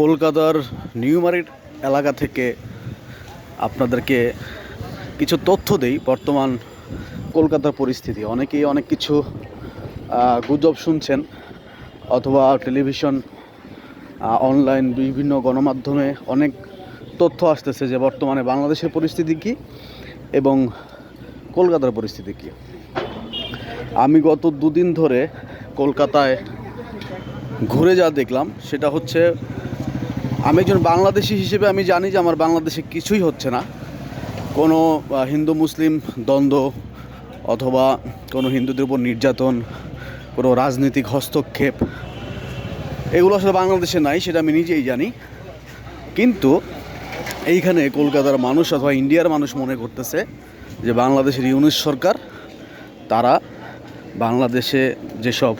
কলকাতার new market এলাকা থেকে আপনাদেরকে কিছু তথ্য দেই বর্তমান কলকাতার পরিস্থিতি। অনেকেই অনেক কিছু গুজব শুনছেন অথবা টেলিভিশন অনলাইন বিভিন্ন গণমাধ্যমে অনেক তথ্য আসতেছে যে বর্তমানে বাংলাদেশের পরিস্থিতি কী এবং কলকাতার পরিস্থিতি কী। আমি গত দুদিন ধরে কলকাতায় ঘুরে যা দেখলাম সেটা হচ্ছে আমি একজন বাংলাদেশি হিসেবে আমি জানি যে আমার বাংলাদেশে কিছুই হচ্ছে না। কোনো হিন্দু, মুসলিম দ্বন্দ্ব অথবা কোনো হিন্দুদের উপর নির্যাতন, কোনো রাজনৈতিক হস্তক্ষেপ, এগুলো আসলে বাংলাদেশে নাই, সেটা আমি নিজেই জানি। কিন্তু এইখানে কলকাতার মানুষ অথবা ইন্ডিয়ার মানুষ মনে করতেছে যে বাংলাদেশের ইউনিশ সরকার, তারা বাংলাদেশে যেসব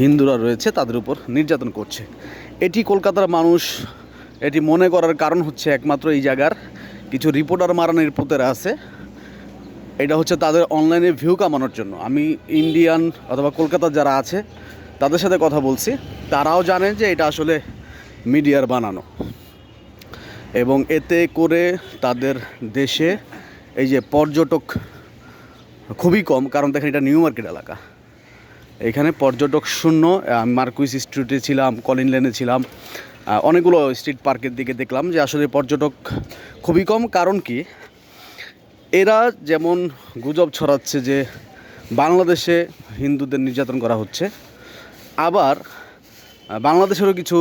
হিন্দুরা রয়েছে তাদের উপর নির্যাতন করছে। এটি কলকাতার মানুষ এটি মনে করার কারণ হচ্ছে একমাত্র এই জায়গার কিছু রিপোর্টার মারানির পোতেরা আছে। এটা হচ্ছে তাদের অনলাইনে ভিউ কামানোর জন্য। আমি ইন্ডিয়ান অথবা কলকাতার যারা আছে, তাদের সাথে কথা বলছি। তারাও জানে যে এটা আসলে মিডিয়ার বানানো। এবং এতে করে তাদের দেশে এই যে পর্যটক খুবই কম, কারণ দেখেন এটা নিউ মার্কেট এলাকা। এখানে পর্যটক শূন্য মার্কুইস স্ট্রিটে ছিলাম, কলিন লেনে ছিলাম। অনেকগুলো স্ট্রিট পার্কের দিকে দেখলাম যে আসলে পর্যটক খুবই কম। কারণ কি? এরা যেমন গুজব ছড়াচ্ছে যে বাংলাদেশে হিন্দুদের নির্যাতন করা হচ্ছে, আবার বাংলাদেশেরও কিছু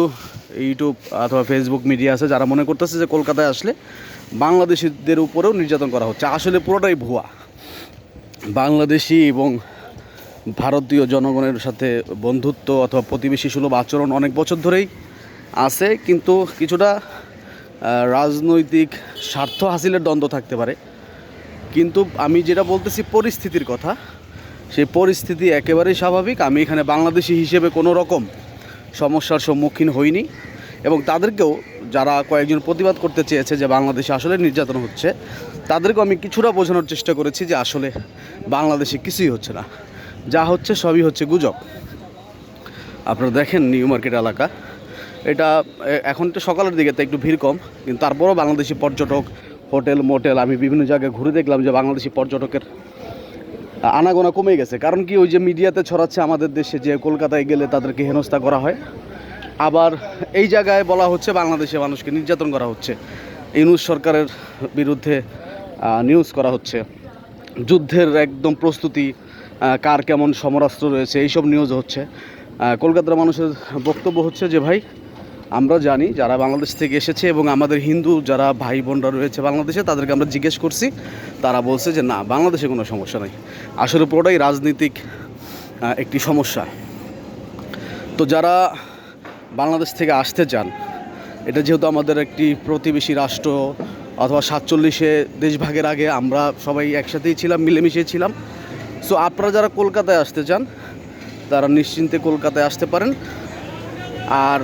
ইউটিউব অথবা ফেসবুক মিডিয়া আছে যারা মনে করতেছে যে কলকাতায় আসলে বাংলাদেশিদের উপরেও নির্যাতন করা হচ্ছে। আসলে পুরোটাই ভুয়া। বাংলাদেশি এবং ভারতীয় জনগণের সাথে বন্ধুত্ব অথবা প্রতিবেশী সুলভ আচরণ অনেক বছর ধরেই আছে, কিন্তু কিছুটা রাজনৈতিক স্বার্থ হাসিলের দ্বন্দ্ব থাকতে পারে। কিন্তু আমি যেটা বলতেছি পরিস্থিতির কথা, সেই পরিস্থিতি একেবারেই স্বাভাবিক। আমি এখানে বাংলাদেশি হিসেবে কোনো রকম সমস্যার সম্মুখীন হইনি। এবং তাদেরকেও যারা কয়েকজন প্রতিবাদ করতে চেয়েছে যে বাংলাদেশে আসলে নির্যাতন হচ্ছে, তাদেরকেও আমি কিছুটা বোঝানোর চেষ্টা করেছি যে আসলে বাংলাদেশে কিছুই হচ্ছে না। যা হচ্ছে সবই হচ্ছে গুজব। আপনারা দেখেন নিউ মার্কেট এলাকা। এটা এখন তো সকালের দিকে তো একটু ভিড় কম, কিন্তু তারপরও বাংলাদেশি পর্যটক, হোটেল, মোটেল, আমি বিভিন্ন জায়গায় ঘুরে দেখলাম যে বাংলাদেশি পর্যটকের আনাগোনা কমে গেছে। কারণ কি, ওই যে মিডিয়াতে ছড়াচ্ছে আমাদের দেশে যে কলকাতায় গেলে তাদেরকে হেনস্থা করা হয়। আবার এই জায়গায় বলা হচ্ছে বাংলাদেশে মানুষকে নির্যাতন করা হচ্ছে। ইউনুস সরকারের বিরুদ্ধে নিউজ করা হচ্ছে। যুদ্ধের একদম প্রস্তুতি কার কেমন সমরাস্ত্র রয়েছে, এইসব নিউজ হচ্ছে। কলকাতার মানুষের বক্তব্য হচ্ছে যে, ভাই আমরা জানি যারা বাংলাদেশ থেকে এসেছে এবং আমাদের হিন্দু যারা ভাই বোনরা রয়েছে বাংলাদেশে, তাদেরকে আমরা জিজ্ঞেস করছি। তারা বলছে যে, না, বাংলাদেশে কোনো সমস্যা নেই। আসলে পুরোটাই রাজনৈতিক একটি সমস্যা। তো যারা বাংলাদেশ থেকে আসতে চান, এটা যেহেতু আমাদের একটি প্রতিবেশী রাষ্ট্র অথবা সাতচল্লিশে দেশভাগের আগে আমরা সবাই একসাথেই ছিলাম, মিলেমিশে ছিলাম। সো আপনারা যারা কলকাতায় আসতে চান, তারা নিশ্চিন্তে কলকাতায় আসতে পারেন। আর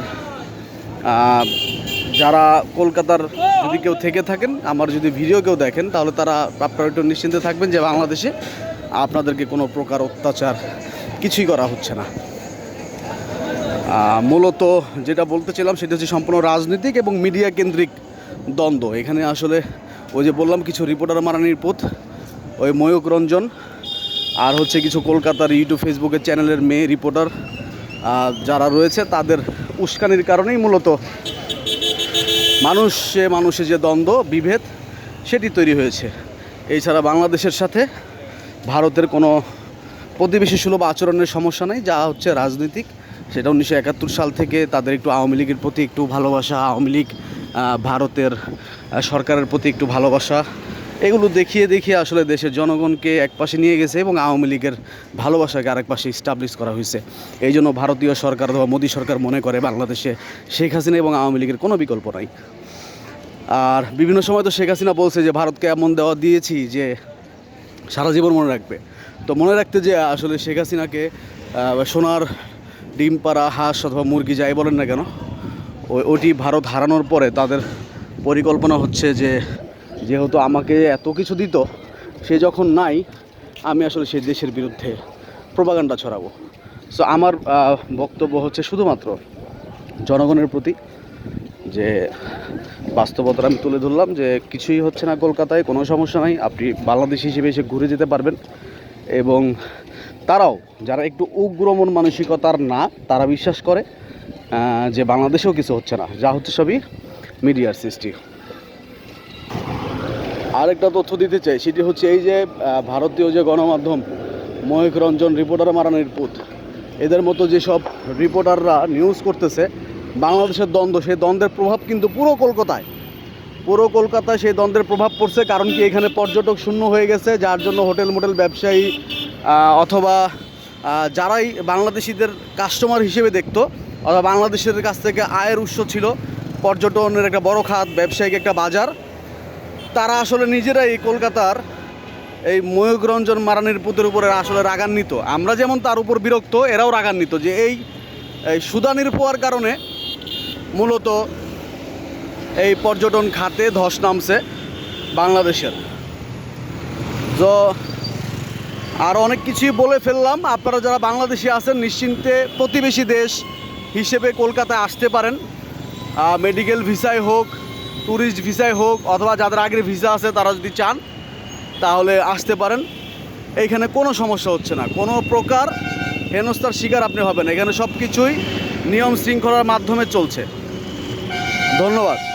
যারা কলকাতার যদি কেউ থেকে থাকেন, আমার যদি ভিডিও কেউ দেখেন, তাহলে তারা আপনারা একটু নিশ্চিন্তে থাকবেন যে বাংলাদেশে আপনাদেরকে কোনো প্রকার অত্যাচার কিছুই করা হচ্ছে না। মূলত যেটা বলতেছিলাম, সেটা হচ্ছে সম্পূর্ণ রাজনৈতিক এবং মিডিয়া কেন্দ্রিক দ্বন্দ্ব। এখানে আসলে ওই যে বললাম, কিছু রিপোর্টার মারানির পথ ওই ময়ূক রঞ্জন, আর হচ্ছে কিছু কলকাতার ইউটিউব ফেসবুকের চ্যানেলের মেয়ে রিপোর্টার যারা রয়েছে, তাদের উস্কানির কারণেই মূলত মানুষে মানুষের যে দ্বন্দ্ব, বিভেদ, সেটি তৈরি হয়েছে। এছাড়া বাংলাদেশের সাথে ভারতের কোনো প্রতিবেশী সুলভ আচরণের সমস্যা নেই, যা হচ্ছে রাজনৈতিক। সেটা উনিশশো একাত্তর সাল থেকে তাদের একটু আওয়ামী লীগের প্রতি একটু ভালোবাসা, আওয়ামী লীগ ভারতের সরকারের প্রতি একটু ভালোবাসা এগুলো দেখিয়ে দেখিয়ে আসলে দেশের জনগণকে এক পাশে নিয়ে গেছে এবং আওয়ামী লীগের ভালোবাসাকে আরেক পাশে স্টাবলিশ করা হয়েছে। এই জন্য ভারতীয় সরকার অথবা মোদী সরকার মনে করে বাংলাদেশে শেখ হাসিনা এবং আওয়ামী লীগের কোনো বিকল্প নাই। আর বিভিন্ন সময় তো শেখ হাসিনা বলছে যে, ভারতকে এমন দেওয়া দিয়েছি যে সারা জীবন মনে রাখবে। তো মনে রাখতে যে, আসলে শেখ হাসিনাকে সোনার ডিম পাড়া, হাঁস অথবা মুরগি যাই বলেন না কেন ওটি ভারত হারানোর পরে তাদের পরিকল্পনা হচ্ছে যে যেহেতু আমাকে এত কিছু দিত, সে যখন নাই, আমি আসলে সেই দেশের বিরুদ্ধে প্রপাগান্ডা ছড়াবো। সো আমার বক্তব্য হচ্ছে শুধুমাত্র জনগণের প্রতি যে বাস্তবতা আমি তুলে ধরলাম যে কিছুই হচ্ছে না কলকাতায়, কোনো সমস্যা নাই, আপনি বাংলাদেশ হিসেবে এসে ঘুরে যেতে পারবেন। এবং তারাও, যারা একটু উগ্রমন মানসিকতার না, তারা বিশ্বাস করে যে বাংলাদেশেও কিছু হচ্ছে না। যা হচ্ছে সবই মিডিয়ার সৃষ্টি। আরেকটা তথ্য দিতে চাই, সেটি হচ্ছে এই যে ভারতীয় যে গণমাধ্যম ময়ূক রঞ্জন, রিপোর্টার মারানির পুত, এদের মতো যেসব রিপোর্টাররা নিউজ করতেছে, বাংলাদেশের দ্বন্দ্ব, সেই দ্বন্দ্বের প্রভাব কিন্তু পুরো কলকাতায়। পুরো কলকাতায় সেই দ্বন্দ্বের প্রভাব পড়ছে, কারণ কি এখানে পর্যটক শূন্য হয়ে গেছে, যার জন্য হোটেল মোটেল ব্যবসায়ী অথবা যারাই বাংলাদেশিদের কাস্টমার হিসেবে দেখতো, অথবা বাংলাদেশিদের কাছ থেকে আয়ের উৎস ছিল, পর্যটনের একটা বড় খাত, ব্যবসায়িক একটা বাজার তারা আসলে নিজেরাই কলকাতার এই ময়ূক রঞ্জন মারানির পুতের উপরে আসলে রাগান্বিত। আমরা যেমন তার উপর বিরক্ত, এরাও রাগান্বিত যে এই এই সুদানির পোয়ার কারণে মূলত এই পর্যটন খাতে ধস নামছে বাংলাদেশের। তো আর অনেক কিছুই বলে ফেললাম। আপনারা যারা বাংলাদেশি আছেন, নিশ্চিন্তে প্রতিবেশী দেশ হিসেবে কলকাতায় আসতে পারেন। মেডিকেল ভিসায় হোক ট্যুরিস্ট ভিসায় হোক অথবা যাদের আগের ভিসা আছে, তারা যদি চান, তাহলে আসতে পারেন। এইখানে কোনো সমস্যা হচ্ছে না। কোনো প্রকার হেনস্থার শিকার আপনি হবেন এখানে সব কিছুই নিয়ম শৃঙ্খলার মাধ্যমে চলছে। ধন্যবাদ।